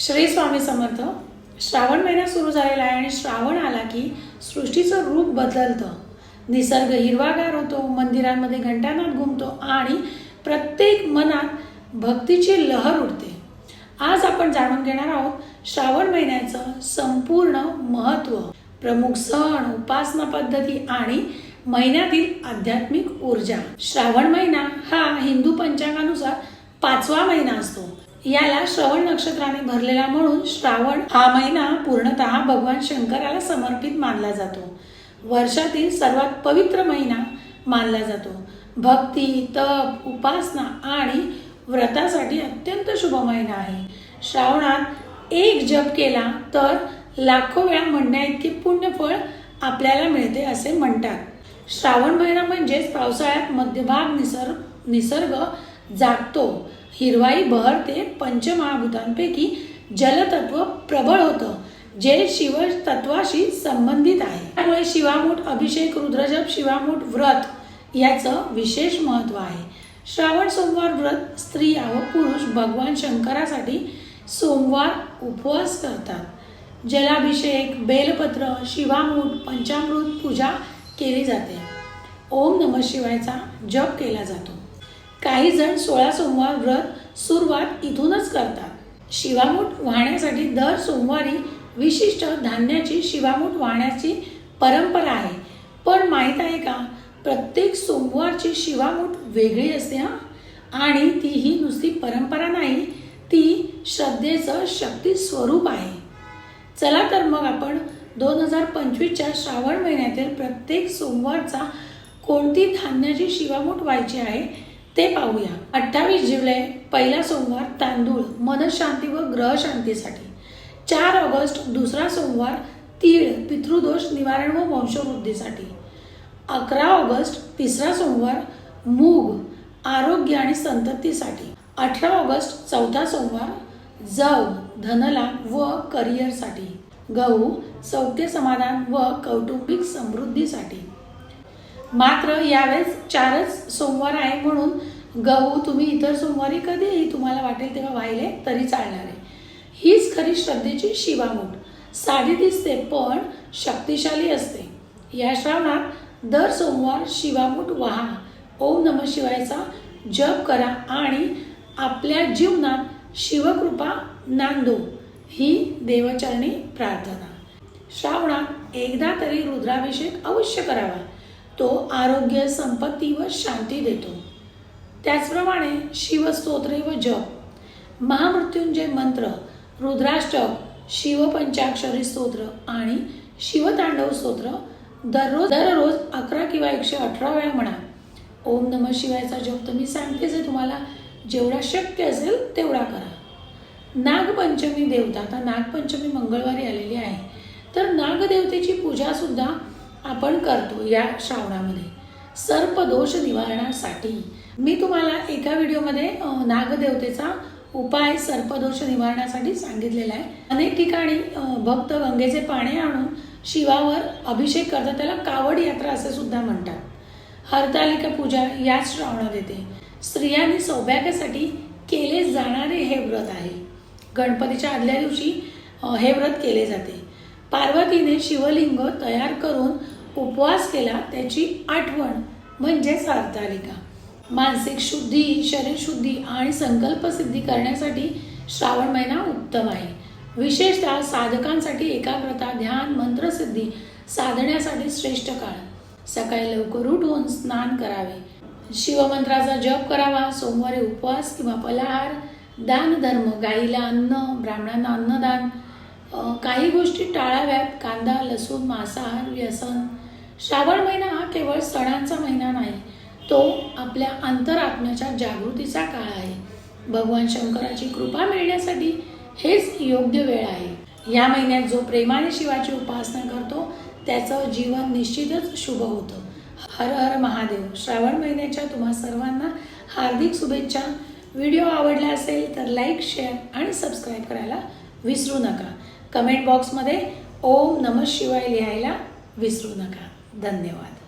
श्री स्वामी समर्थ श्रावण महिना सुरू झालेला आहे आणि श्रावण आला की सृष्टीचं रूप बदलतं. निसर्ग हिरवागार होतो मंदिरांमध्ये घंटानाद घुमतो आणि प्रत्येक मनात भक्तीची लहर उडते. आज आपण जाणून घेणार आहोत श्रावण महिन्याचं संपूर्ण महत्त्व. प्रमुख सण उपासना पद्धती आणि महिन्यातील आध्यात्मिक ऊर्जा. श्रावण महिना हा हिंदू पंचांगानुसार पाचवा महिना असतो. याला श्रवण नक्षत्राने भरलेला म्हणून श्रावण हा महिना पूर्णतः भगवान शंकराला समर्पित मानला जातो. वर्षातील सर्वात पवित्र महिना मानला जातो. भक्ती तप उपासना आणि व्रतासाठी अत्यंत शुभ महिना आहे. श्रावणात एक जप केला तर लाखो वेळा म्हणण्या इतके पुण्यफळ आपल्याला मिळते असे म्हणतात. श्रावण महिना म्हणजेच पावसाळ्यात मध्यभाग निसर्ग निसर्ग जागतो. हिरवाई बहरते पंचमहाभूतांपैकी जलतत्व प्रबळ होतं जे शिवतत्वाशी संबंधित आहे. त्यामुळे शिवामूठ अभिषेक रुद्रजप शिवामूठ व्रत याचं विशेष महत्त्व आहे. श्रावण सोमवार व्रत स्त्रिया व पुरुष भगवान शंकरासाठी सोमवार उपवास करतात. जलाभिषेक बेलपत्र शिवामूठ पंचामृत पूजा केली जाते. ओम नम शिवायचा जप केला जातो. काही जण सोळा सोमवार व्रत सुरुवात इथूनच करतात. शिवामूठ वाहण्यासाठी दर सोमवारी विशिष्ट धान्याची शिवामूठ वाहण्याची परंपरा आहे. पण माहीत आहे का? प्रत्येक सोमवारची शिवामूठ वेगळी असते हा? आणि ती ही नुसती परंपरा नाही ती श्रद्धेचं शक्ती स्वरूप आहे. चला तर मग आपण दोन हजार पंचवीसच्या श्रावण महिन्यातील प्रत्येक सोमवारचा कोणती धान्याची शिवामूठ व्हायची आहे ते पाहूया. अठ्ठावीस जुलै पहिला सोमवार तांदूळ मनशांती व ग्रहशांतीसाठी. चार ऑगस्ट दुसरा सोमवार तीळ पितृदोष निवारण व वंशवृद्धीसाठी. अकरा ऑगस्ट तिसरा सोमवार मूग आरोग्य आणि संततीसाठी. अठरा ऑगस्ट चौथा सोमवार जव धनलाभ व करिअरसाठी. गहू सौख्य समाधान व कौटुंबिक समृद्धीसाठी. मात्र यावेळेस चारच सोमवार आहे म्हणून गहू तुम्ही इतर सोमवारी कधीही तुम्हाला वाटेल तेव्हा वाहिले तरी चालणार आहे. हीच खरी श्रद्धेची शिवामूठ साधी दिसते पण शक्तिशाली असते. या श्रावणात दर सोमवार शिवामूठ वहा. ओम नम शिवायचा जप करा आणि आपल्या जीवनात शिवकृपा नांदो. ही देवचरणी प्रार्थना. श्रावणात एकदा तरी रुद्राभिषेक अवश्य करावा. तो आरोग्य संपत्ती व शांती देतो. त्याचप्रमाणे शिवस्तोत्रे व जप महामृत्युंजय मंत्र रुद्राष्टक शिवपंचाक्षरी स्तोत्र आणि शिवतांडव स्तोत्र दररोज दररोज अकरा किंवा एकशे अठरा वेळा म्हणा. ओम नम शिवायचा जप तर मी सांगतेच आहे तुम्हाला जेवढा शक्य असेल तेवढा करा. नागपंचमी देवता आता नागपंचमी मंगळवारी आलेली आहे. तर नागदेवतेची पूजासुद्धा आपण करतो या श्रावणामध्ये. सर्पदोष निवारणासाठी. मी तुम्हाला एका व्हिडिओमध्ये नागदेवतेचा उपाय सर्पदोष निवारणासाठी सांगितलेला आहे. अनेक ठिकाणी भक्त गंगेचे पाणी आणून शिवावर अभिषेक करतात. त्याला कावड यात्रा असे सुद्धा म्हणतात. हरतालिका पूजा याच श्रावणात येते. स्त्रियांनी सौभाग्यासाठी केले जाणारे हे व्रत आहे. गणपतीच्या आदल्या दिवशी हे व्रत केले जाते. पार्वतीने शिवलिंग तयार करून उपवास केला त्याची आठवण म्हणजेच हरतालिका मानसिक शुद्धी शरीरशुद्धी आणि आणि संकल्पसिद्धी करण्यासाठी श्रावण महिना उत्तम आहे. विशेषतः साधकांसाठी एकाग्रता ध्यान मंत्रसिद्धी साधण्यासाठी श्रेष्ठ काळ. सकाळी लवकर उठून स्नान करावे. शिवमंत्राचा जप करावा. सोमवारी उपवास किंवा फलाहार दानधर्म गाईला अन्न ब्राह्मणांना अन्नदान काही गोष्टी टाळाव्यात. कांदा लसूण मांसाहार व्यसन श्रावण महिना हा केवळ सणांचा महिना नाही तो आपल्या अंतरात्म्याच्या जागृतीचा काळ आहे. भगवान शंकराची कृपा मिळण्यासाठी हेच योग्य वेळ आहे. या महिन्यात जो प्रेमाने शिवाची उपासना करतो त्याचं जीवन निश्चितच शुभ होतं. हर हर महादेव श्रावण महिन्याच्या तुम्हा सर्वांना हार्दिक शुभेच्छा. व्हिडिओ आवडला असेल तर लाईक शेअर आणि सबस्क्राईब करायला विसरू नका. कमेंट बॉक्समध्ये ओम नम शिवाय लिहायला विसरू नका. धन्यवाद.